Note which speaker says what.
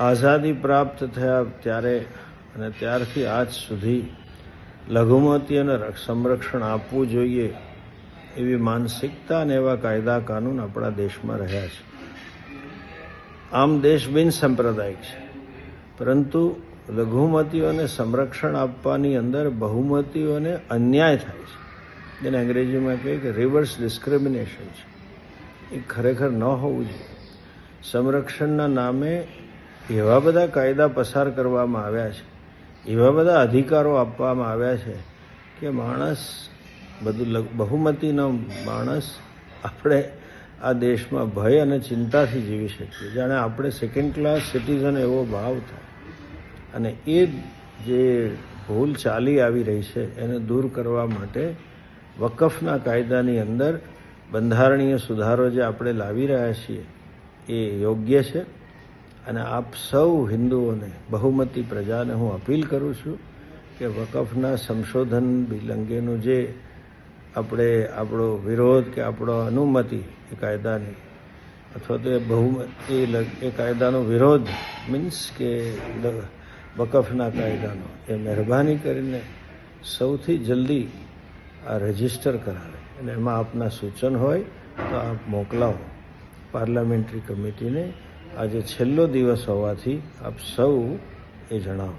Speaker 1: આઝાદી પ્રાપ્ત થયા ત્યારે અને ત્યારથી આજ સુધી લઘુમતી રક્ષ- સંરક્ષણ આપવું જોઈએ એવી માનસિકતા અને એવા કાયદા કાનૂન આપણા દેશમાં રહ્યા છે. આમ દેશ બિન સાંપ્રદાયિક છે. પરંતુ લઘુમતીઓને સંરક્ષણ આપવાની અંદર બહુમતીઓને અન્યાય થાય છે. જેને અંગ્રેજીમાં કહે કે રિવર્સ ડિસ્ક્રિમિનેશન છે. એ ખરેખર ન હોવું જોઈએ. સંરક્ષણના નામે એવા બધા કાયદા પસાર કરવામાં આવ્યા છે, એવા બધા અધિકારો આપવામાં આવ્યા છે કે માણસ બધું બહુમતીનો માણસ આપણે આ દેશમાં ભય અને ચિંતાથી જીવી શકીએ. જાણે આપણે સેકન્ડ ક્લાસ સિટીઝન એવો ભાવ થાય. અને એ જે ભૂલ ચાલી આવી રહી છે, એને દૂર કરવા માટે વકફના કાયદાની અંદર બંધારણીય સુધારો જે આપણે લાવી રહ્યા છીએ, એ યોગ્ય છે? અને આપ સૌ હિન્દુઓને, બહુમતી પ્રજાને હું અપીલ કરું છું કે વકફના સંશોધન બિલ અંગેનું જે આપણે આપણો વિરોધ કે આપણો અનુમતિ એ કાયદાની, અથવા તો એ બહુમતી એ કાયદાનો વિરોધ મીન્સ કે વકફના કાયદાનો, એ મહેરબાની કરીને સૌથી જલ્દી આ રજિસ્ટર કરાવે. અને એમાં આપના સૂચન હોય તો આપ મોકલાવો. પાર્લામેન્ટરી કમિટીને આજે છેલ્લો દિવસ હોવાથી આપ સૌ એ જણાવો.